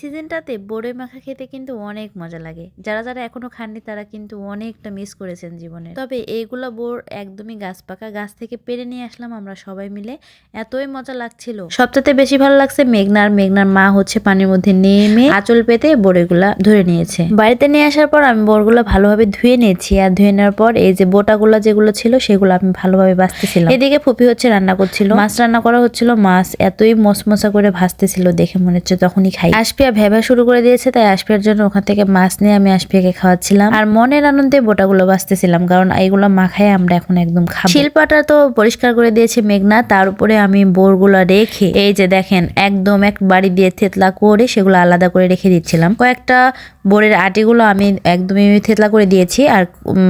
সিজনটাতে বড়ই মাখা খেতে কিন্তু অনেক মজা লাগে। যারা যারা এখনও খাননি, তারা কিন্তু অনেকটা মিস করেছেন জীবনে। তবে এইগুলা বোর একদমই গাছ পাকা। গাছ থেকে পেরে নিয়ে আসলাম আমরা সবাই মিলে। এতই মজা লাগছিল। সবচেয়ে বেশি ভালো লাগছে মেঘনার। মেঘনার মা হচ্ছে পানির মধ্যে নেমে আঁচল পেতে বড়িগুলা ধরে নিয়েছে। বাড়িতে নিয়ে আসার পর আমি বড়গুলা ভালোভাবে ধুয়ে নিয়েছি। আর ধুয়ে নেওয়ার পর এই যে বোটাগুলা যেগুলো ছিল, সেগুলো আমি ভালোভাবে বাঁচতেছিলাম এদিকে ফুপি হচ্ছে রান্না করছিল। মাছ রান্না করা হচ্ছিল। মাছ এতই মসমসা করে ভাজতেছিল দেখে মনে হচ্ছে তখনই খাই। আশপিয়া ভেবা শুরু করে দিয়েছে, তাই আশপিয়ার জন্য ওখান থেকে মাছ নিয়ে আমি আশপিয়াকে খাওয়াচ্ছিলাম। আর মনের আনন্দে বোটাগুলো বাঁচতেছিলাম, কারণ এইগুলো মাখায় আমরা এখন একদম খাব। শিল্পাটা তো পরিষ্কার করে দিয়েছে মেঘনা, তার উপরে আমি বোরগুলো রেখে, এই যে দেখেন, একদম এক বাড়ি দিয়ে থেতলা করে সেগুলো আলাদা করে রেখে দিচ্ছিলাম। কয়েকটা বোরের আটিগুলো আমি একদমই থেতলা করে দিয়েছি আর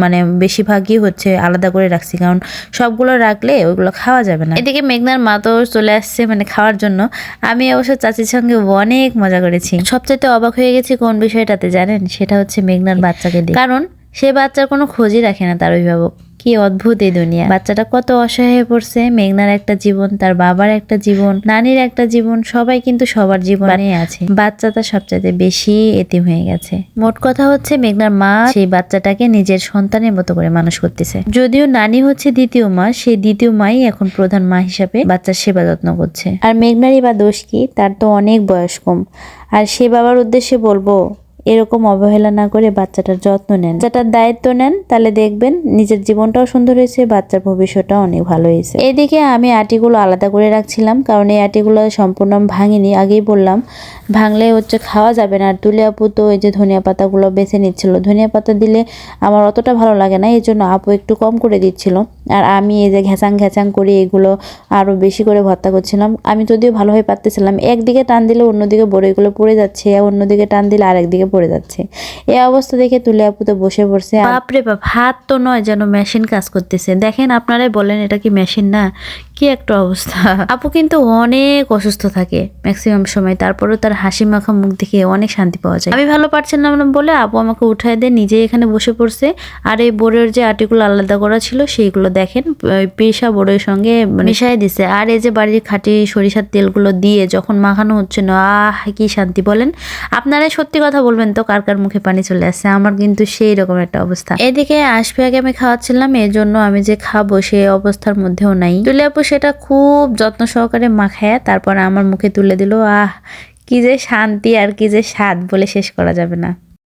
মানে বেশিরভাগই হচ্ছে আলাদা করে রাখছি। কারণ সবগুলো রাখলে ওইগুলো খাওয়া যাবে না। এদিকে মেঘনার মা তো চলে আসছে মানে খাওয়ার জন্য। আমি অবশ্য চাচির সঙ্গে অনেক মজা করেছি। সবচেয়ে অবাক হয়ে গেছি কোন বিষয়টাতে জানেন? সেটা হচ্ছে মেঘনার বাচ্চাকে দিয়ে কারণ সে বাচ্চার কোনো খোঁজই রাখে না তার অভিভাবক। কি অদ্ভুত এই দুনিয়া। বাচ্চাটা কত অসহায় হয়ে পড়ছে। মেঘনার একটা জীবন তার বাবার একটা জীবন নানির একটা জীবন সবাই কিন্তু সবার জীবনে আছে। বাচ্চাটা সবচাইতে বেশি এতিম হয়ে গেছে। মোট কথা হচ্ছে মেঘনার মা সেই বাচ্চাটাকে নিজের সন্তানের মতো করে মানুষ করতেছে। যদিও নানি হচ্ছে দ্বিতীয় মা সেই দ্বিতীয় মাই এখন প্রধান মা হিসাবে বাচ্চার সেবা যত্ন করছে। আর মেঘনারই বা দোষ কি? তার তো অনেক বয়স কম। আর সে বাবার উদ্দেশ্যে বলব এরকম অবহেলা না করে বাচ্চাটার যত্ন নেন। বাচ্চাটার দায়িত্ব নেন, তাহলে দেখবেন নিজের জীবনটাও সুন্দর হয়েছে, বাচ্চার ভবিষ্যৎটাও অনেক ভালো হয়েছে। এদিকে আমি আটিগুলো আলাদা করে রাখছিলাম, কারণ এই আটিগুলো সম্পূর্ণ ভাঙিনি। আগেই বললাম, ভাঙলে হচ্ছে খাওয়া যাবে না। আর তুলে আপু তো ওই যে ধনিয়া পাতাগুলো বেছে নিচ্ছিল। ধনিয়া পাতা দিলে আমার অতটা ভালো লাগে না এই জন্য আপু একটু কম করে দিচ্ছিল। আর আমি এই যে ঘ্যাচাং ঘ্যাচাং করে এগুলো আরও বেশি করে ভর্তা করছিলাম। আমি যদিও ভালোভাবে পারতেছিলাম একদিকে টান দিলে অন্যদিকে বড়িগুলো পড়ে যাচ্ছে অন্যদিকে টান দিলে আরেকদিকে পড়ে যাচ্ছে। এই অবস্থা দেখে তুলে আপু তো বসে পড়ছে। বাপরে বাপ হাত তো নয় যেন মেশিন কাজ করতেছে। দেখেন আপনারাই বলেন এটা কি মেশিন না? কি একটা অবস্থা। আপু কিন্তু অনেক অসুস্থ থাকে ম্যাক্সিমাম সময় তারপরেও তার হাসি মাখা মুখ দেখে অনেক শান্তি পাওয়া যায়। আমি ভালো পারছিলাম না বলে আপু আমাকে উঠায় দিয়ে নিজে এখানে বসে পড়ছে। আর এই বোরের যে আটিগুলো আলাদা করা ছিল সেইগুলো দেখেন পেশা বোরের সঙ্গে মিশাই দিছে। আর এই যে বাড়ির খাঁটি সরিষার তেলগুলো দিয়ে যখন মাখানো হচ্ছে না আহ কি শান্তি বলেন? আপনারা সত্যি কথা বলবেন তো কার কার মুখে পানি চলে আসছে আমার কিন্তু সেই রকম একটা অবস্থা। এদিকে আশফিয়াকে আমি খাওয়াচ্ছিলাম এই জন্য আমি যে খাব সেই অবস্থার মধ্যেও নাই। তুলে আপু সেটা খুব যত্ন সহকারে মাখায় তারপর আমার মুখে তুলে দিল আহ কি যে শান্তি আর কি যে স্বাদ বলে শেষ করা যাবে না।